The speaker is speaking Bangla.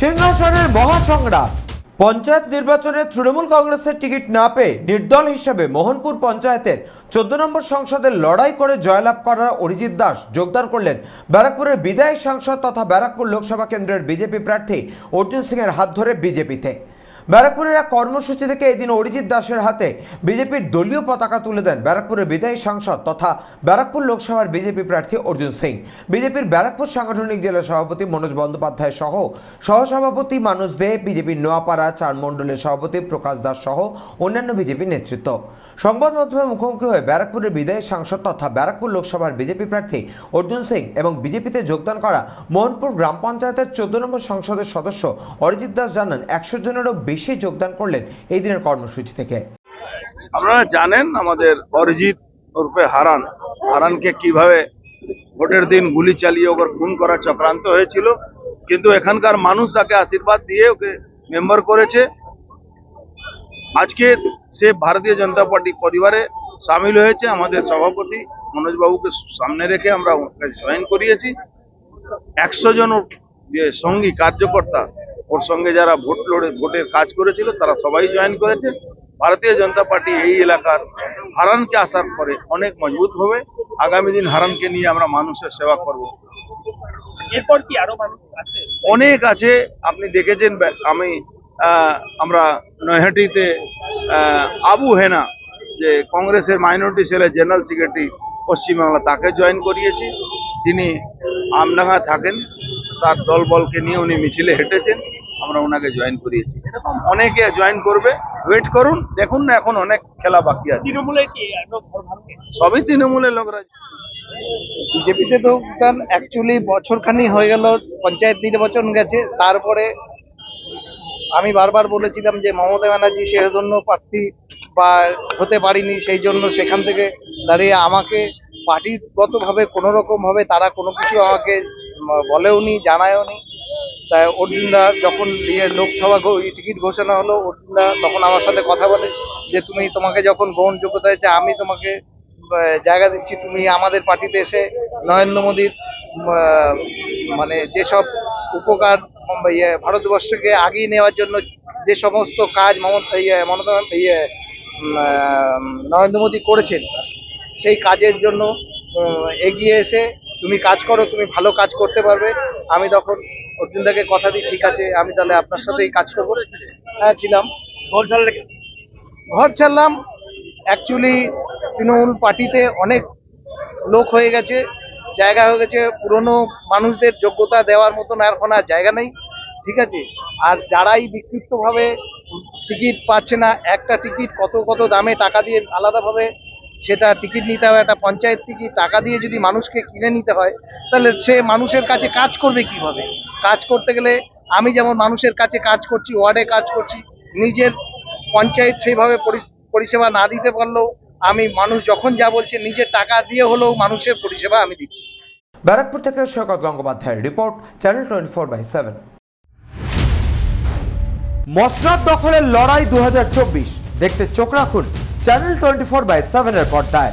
সিংহাসনের মহাসংগ্রাম। পঞ্চায়েত নির্বাচনে তৃণমূল কংগ্রেসের টিকিট না পেয়ে নির্দল হিসেবে মোহনপুর পঞ্চায়েতের চোদ্দ নম্বর সংসদের লড়াই করে জয়লাভ করার অরিজিৎ দাস যোগদান করলেন ব্যারাকপুরের বিদায়ী সাংসদ তথা ব্যারাকপুর লোকসভা কেন্দ্রের বিজেপি প্রার্থী অর্জুন সিংয়ের হাত ধরে বিজেপিতে। ব্যারাকপুরের এক কর্মসূচি থেকে এদিন অরিজিৎ দাসের হাতে বিজেপির দলীয় পতাকা তুলে দেন ব্যারাকপুরের বিদায়ী সাংসদ তথা ব্যারাকপুর লোকসভার বিজেপি প্রার্থী অর্জুন সিং। বিজেপির ব্যারাকপুর সাংগঠনিক জেলা সভাপতি মনোজ বন্দ্যোপাধ্যায় সহ সহসভাপতি মানুষ দে, বিজেপির নোয়াপাড়া চার মণ্ডলের সভাপতি প্রকাশ দাস সহ অন্যান্য বিজেপি নেতৃত্ব। সংবাদ মাধ্যমে মুখোমুখি হয়ে ব্যারাকপুরের বিদায়ী সাংসদ তথা ব্যারাকপুর লোকসভার বিজেপি প্রার্থী অর্জুন সিং এবং বিজেপিতে যোগদান করা মোহনপুর গ্রাম পঞ্চায়েতের চোদ্দ নম্বর সংসদের সদস্য অরিজিৎ দাস জানান, একশো জনেরও বেশি যোগদান করলেন এই দিনের কর্মসূচি থেকে। আপনারা জানেন আমাদের অরিজিৎ ওরফে হারান। হারানকে কীভাবে ভোটের দিন গুলি চালিয়ে ওকে খুন করা চক্রান্ত হয়েছিল, কিন্তু এখানকার মানুষ তাকে আশীর্বাদ দিয়ে ওকে মেম্বার করেছে। আজকে সে ভারতীয় জনতা পার্টি পরিবারে সামিল হয়েছে, আমাদের সভাপতি মনোজ বাবুকে সামনে রেখে আমরা জয়েন করিয়েছি। একশো জন সঙ্গী, কার্যকর্তা ওর সঙ্গে যারা ভোট লড়ে ভোটের কাজ করেছিল তারা সবাই জয়েন করেছে। ভারতীয় জনতা পার্টি এই এলাকার হারানকে আসার পরে অনেক মজবুত হবে। আগামী দিন হারানকে নিয়ে আমরা মানুষের সেবা করব। এরপর কি আরও মানুষ আছে? অনেক আছে। আপনি দেখেছেন আমি আহ, আমরা নৈহাটিতে আবু হেনা যে কংগ্রেসের মাইনরিটি সেলের জেনারেল সেক্রেটারি পশ্চিমবাংলা তাকে জয়েন করিয়েছি। তিনি আমডাঙ্গা থাকেন। তার দলবলকে নিয়ে উনি মিছিলে হেঁটেছেন। আমরা ওনাকে জয়েন করিয়েছি। এরকম অনেকে জয়েন করবে। ওয়েট করুন দেখুন না এখন অনেক খেলা বাকি আছে। তৃণমূলে কি আরও সবই তৃণমূলের লোকরা বিজেপিতে তো অ্যাকচুয়ালি বছরখানি হয়ে গেল পঞ্চায়েত নির্বাচন গেছে তারপরে আমি বারবার বলেছিলাম যে মমতা ব্যানার্জি সে জন্য প্রার্থী বা হতে পারিনি সেই জন্য সেখান থেকে দাঁড়িয়ে আমাকে পার্টিগতভাবে কোনোরকমভাবে তারা কোনো কিছু আমাকে বলেওনি জানায়ওনি। তাই অর্জুনদা যখন ইয়ে লোকসভা টিকিট ঘোষণা হলো অর্জুনদা তখন আমার সাথে কথা বলে যে, তুমি তোমাকে যখন গ্রহণযোগ্যতা হয়েছে আমি তোমাকে জায়গা দিচ্ছি। তুমি আমাদের পার্টিতে এসে নরেন্দ্র মোদীর মানে যেসব উপকার ইয়ে ভারতবর্ষকে আগিয়ে নেওয়ার জন্য যে সমস্ত কাজ মমতা ইয়ে মমতা ইয়ে নরেন্দ্র মোদী করেছেন, সেই কাজের জন্য এগিয়ে এসে তুমি কাজ করো তুমি ভালো কাজ করতে পারবে। আমি তখন অর্জুনদাকে কথা দিই ঠিক আছে আমি তাহলে আপনার সাথেই কাজ করব। হ্যাঁ ছিলাম। ঘর ছাড়লাম। অ্যাকচুয়ালি তৃণমূল পার্টিতে অনেক লোক হয়ে গেছে জায়গা হয়ে গেছে। পুরনো মানুষদের যোগ্যতা দেওয়ার মতন আর কোনো আর জায়গা নেই ঠিক আছে? আর যারাই বিক্ষিপ্তভাবে টিকিট পাচ্ছে না একটা টিকিট কত কত দামে টাকা দিয়ে আলাদাভাবে সেটা টিকিট নিতে হবে, একটা পঞ্চায়েত টিকিট, টাকা দিয়ে যদি মানুষকে কিনে নিতে হয়, তাহলে সে মানুষের কাছে কাজ করবে কীভাবে? কাজ করতে গেলে আমি যেমন মানুষের কাছে কাজ করছি, ওয়ার্ডে কাজ করছি, নিজের পঞ্চায়েত সেইভাবে পরিষেবা না দিতে পারলেও আমি মানুষ যখন যা বলছে, নিজের টাকা দিয়ে হলেও মানুষের পরিষেবা আমি দিচ্ছি। ব্যারাকপুর থেকে সৈকত গঙ্গোপাধ্যায়ের report, channel twenty four by seven. মসনাদ দখলের লড়াই দু হাজার চব্বিশ। দেখতে চোখ রাখুন চ্যানেল টোয়েন্টি ফোর বাই সেভেনের পর্দায়।